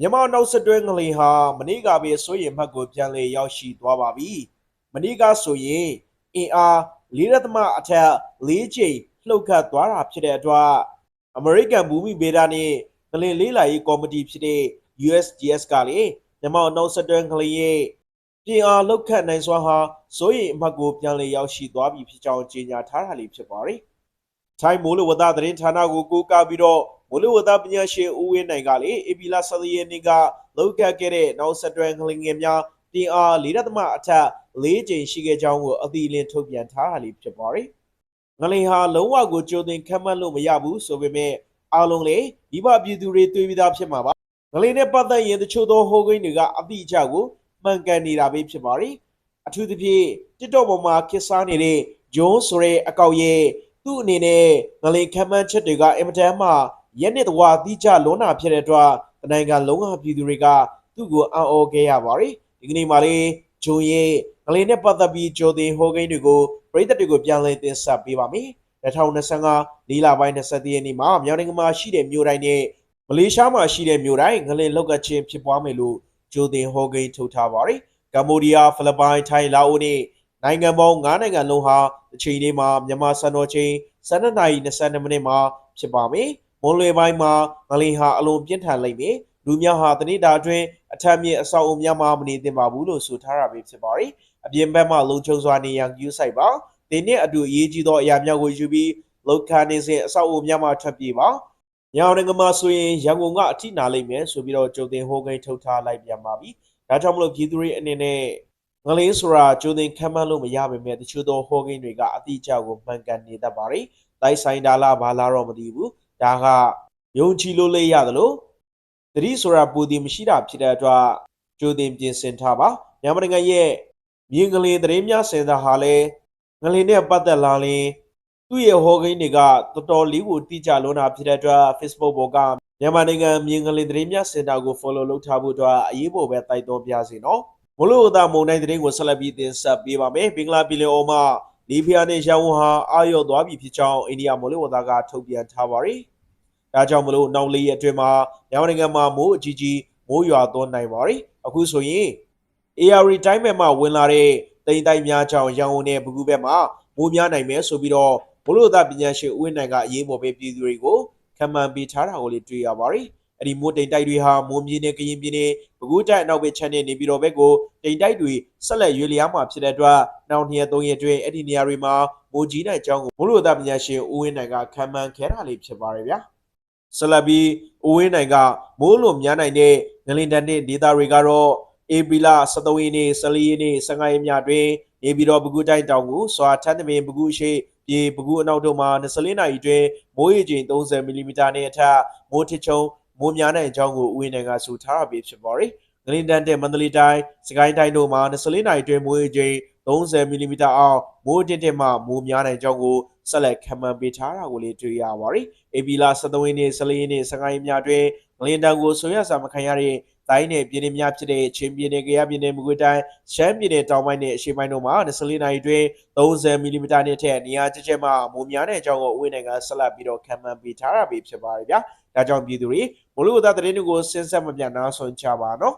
မြန်မာနောက်ဆက်တွဲငလင်ဟာမနေ့ကပဲစိုးရင်မှတ်ကိုပြန်လေရောက်ရှိသွားပါပြီ။မနေ့ကဆိုရင်အင်အား၄ရသမအထက်၄ချိန်လှုပ်ခတ်သွားတာဖြစ်တဲ့အတွက်အမေရိကန်ဘူမိဗေဒနဲ့ငလင်လေးလာရေးကော်မတီဖြစ်တဲ့ USGS ကလေမြန်မာနောက်ဆက်တွဲငလင်ရဲ့ပြင်အားလှုပ်ခတ်နိုင်စွာဟာစိုးရင်အမှတ်ကိုပြန်လေရောက်ရှိသွားပြီဖြစ်ကြောင်းကြေညာထားတာလေးဖြစ်ပါတယ်။ ထိုင်းမိုးလေဝသသတင်းဌာနကိုကိုးကားပြီးတော့မိုးလေဝသပညာရှင်ဦးဝင်းနိုင်ကလေအေပီလာ17ရက်နေ့ကလောက်ကခဲ့တဲ့နောက်ဆက်တွဲငလင်ငယ်များတင်အား၄ရသမအထက်၄ကြိမ်ရှိခဲ့ကြောင်းကိုအသီးလင်းထုတ်ပြန်ထားတာလေးဖြစ်ပါတယ်။ငလင်ဟာလုံးဝကိုကြိုတင်ခန့်မှန်းလို့မရဘူးဆိုပေမဲ့အားလုံးလေဒီဘပြည်သူတွေတွေ့ပြီးသားဖြစ်မှာပါ။ငလင်နဲ့ပတ်သက်ရင်တချို့သောဟိုးကိန်းတွေကအတိအကျကိုမှန်ကန်နေတာပဲဖြစ်ပါတယ်။အထူးသဖြင့် TikTok ပေါ်မှာခစ်စားနေတဲ့ဂျွန်းဆိုတဲ့အကောက်ရဲ့ သူ့အနေနဲ့ငလင်ခံမှန်းချက်တွေကအင်မတန်မှရက်နှစ်တဝအတိအကျလွန်တာဖြစ်တဲ့အတွက်တနိုင်ငံလုံးကပြည်သူတွေကသူ့ကိုအံ့ဩခဲ့ရပါတယ်ဒီကနေ့မှလေးဂျုံရဲ့ငလင်နဲ့ပတ်သက်ပြီးဂျိုတင်ဟိုကိန်းတွေကိုပြည်သက်တွေကိုပြန်လည်တင်ဆက်ပေးပါမယ်2025လေးလပိုင်း20ရက်နေ့မှာမြောင်နိုင်ငံမှာရှိတဲ့မြို့တိုင်းနဲ့မလေးရှားမှာရှိတဲ့မြို့တိုင်းငလင်လောက်ကချင်းဖြစ်ပွားမယ်လို့ဂျိုတင်ဟိုကိန်းထုတ်ထားပါတယ်ကမ္ဘောဒီးယားဖိလစ်ပိုင်ထိုင်းလာအိုနဲ့ နိုင်ငံပေါင်း9နိုင်ငံလုံးဟာအချိန်လေးမှာမြန်မာစံတော်ချိန်12နာရီ22မိနစ်မှာဖြစ်ပါမယ်။မွန်လွယ်ပိုင်းမှာငလင်ဟာအလွန်ပြင်းထန်လိမ့်မယ်။လူများဟာတနေ့တာအတွင်းအထက်မြင့်အဆောက်အုံများမှာမနေသင့်ပါဘူးလို့ဆိုထားတာပဲဖြစ်ပါတယ်။အပြင်ဘက်မှလုံခြုံစွာနေရန်ယူဆိုင်ပါ။ဒီနေ့အတူအရေးကြီးသောအရာများကိုယူပြီးလောက်ခနေစဉ်အဆောက်အုံများမှာထွက်ပြေးပါ။ညောင်နိုင်ငံမှာဆိုရင်ရန်ကုန်ကအထိနာလိမ့်မယ်ဆိုပြီးတော့ကြုံတင်ဟိုးကိန်းထုတ်ထားလိုက်ပြန်ပါပြီ။ဒါကြောင့်မလို့ပြည်သူတွေအနေနဲ့ ငလင်းဆိုတာကျိုးသိမ်းခံမှန်းလို့မရပါပဲတချို့သောဟောကိန်းတွေကအတိအကျကိုမှန်ကန်နေတတ်ပါတယ်။တိုက်ဆိုင်တာလားဘာလားတော့မသိဘူး။ဒါကယုံကြည်လို့လေးရတယ်လို့သတိဆိုတာပူတည်မရှိတာဖြစ်တဲ့အတွက်ကျိုးသိမ်းပြင်ဆင်ထားပါ။မြန်မာနိုင်ငံရဲ့မြေငလင်းသတင်းများစင်တာဟာလည်းငလင်းနဲ့ပတ်သက်လာရင်သူ့ရဲ့ဟောကိန်းတွေကတော်တော်လေးကိုတိကျလွန်းတာဖြစ်တဲ့အတွက် Facebook ပေါ်ကမြန်မာနိုင်ငံမြေငလင်းသတင်းများစင်တာကို follow လုပ်ထားဖို့အတွက်အရေးပေါ်ပဲတိုက်တွန်းပြစီနော်။ မလို့သာမုံတိုင်းသတင်းကိုဆက်လက်ပြီးတင်ဆက်ပေးပါမယ်။ဘင်္ဂလားပြည်နယ်အော်မှလီဖီယာနဲ့ရန်ကုန်ဟာအာရုံသွားပြီဖြစ်ကြောင်းအိန္ဒိယမလို့ဝသားကထုတ်ပြန်ထားပါတယ်။ဒါကြောင့်မလို့နောက်လေးရက်အတွင်းမှာမြန်မာနိုင်ငံမှာမိုးအကြီးကြီးမိုးရွာသွန်းနိုင်ပါတယ်။အခုဆိုရင် AR တိုင်းမဲ့မှာဝင်လာတဲ့တိမ်တိုက်များကြောင့်ရန်ကုန်နဲ့ပဲခူးဘက်မှာမိုးများနိုင်မယ်ဆိုပြီးတော့မလို့သာပညာရှင်ဦးဝင်းနိုင်ကအရေးပေါ်ပဲပြည်သူတွေကိုခံမှန်ပေးထားတာကိုလည်းတွေ့ရပါတယ်။ အဲ့ဒီမိုးတိမ်တိုက်တွေဟာမိုးမြင်းနဲ့ကရင်ပြည်နယ်ပဲခူးတိုင်းအနောက်ဘက်ခြမ်းနဲ့နေပြည်တော်ဘက်ကိုတိမ်တိုက်တွေဆက်လက်ရွေလျားမှာဖြစ်တဲ့အတွက်နောက်နှစ်ရက်သုံးရက်အတွင်းအဲ့ဒီနေရာတွေမှာမိုးကြီးနိုင်ကြောင်းကိုမလို့သာပညာရှင်ဦးဝင်းနိုင်ကခံမှန်ခဲ့တာလေးဖြစ်ပါတယ်ဗျာ။ဆက်လက်ပြီးဦးဝင်းနိုင်ကမိုးလွန်များနိုင်တဲ့ငလင်တန်တဲ့ဒေသတွေကတော့ဧပြီလ23ရက်နေ့14ရက်နေ့15ရက်ညအတွင်းနေပြည်တော်ပဲခူးတိုင်းတောင်ကိုစွာထန်းသမင်ပဲခူးရှိပြေပဲခူးအနောက်တို့မှာ24နာရီအတွင်းမိုးရေချိန်30မီလီမီတာနဲ့အထက်မိုးထစ်ချုံ မိုးများနိုင်ကြောင်းကိုဦးဝင်းနိုင်ကဆိုထားတာပဲဖြစ်ပါတယ်။ငလင်တန်တဲ့မန္တလေးတိုင်းစကိုင်းတိုင်းတို့မှာ24နာရီအတွင်းမိုးရေချိန်30မီလီမီတာအောက်မိုးတစ်တစ်မှမိုးများနိုင်ကြောင်းကိုဆက်လက်ခံမှန်းပေးထားတာကိုလည်းတွေ့ရပါတယ်။ AP လာ73ရက်နေ့14ရက်နေ့15ရက်ညအတွင်း ငလင်တန်ကိုဆိုရစာမခံရတဲ့တိုင်းနယ်ပြည်နယ်များဖြစ်တဲ့ချင်းပြည်နယ်၊ကယားပြည်နယ်၊မကွေးတိုင်း၊ရှမ်းပြည်နယ်တောင်ပိုင်းနဲ့အရှေ့ပိုင်းတို့မှာ24နာရီအတွင်း30မီလီမီတာနဲ့အထက်နေရာကျကျမှမိုးများတဲ့အကြောင်းကိုအဝေးနိုင်ငံဆက်လက်ပြီးတော့ခံမှန်းပေးထားတာပဲဖြစ်ပါတယ်ဗျာ။ဒါကြောင့်ပြည်သူတွေမိုးလေဝသသတင်းတွေကိုစဉ်ဆက်မပြတ်နားဆွင့်ကြပါနော်။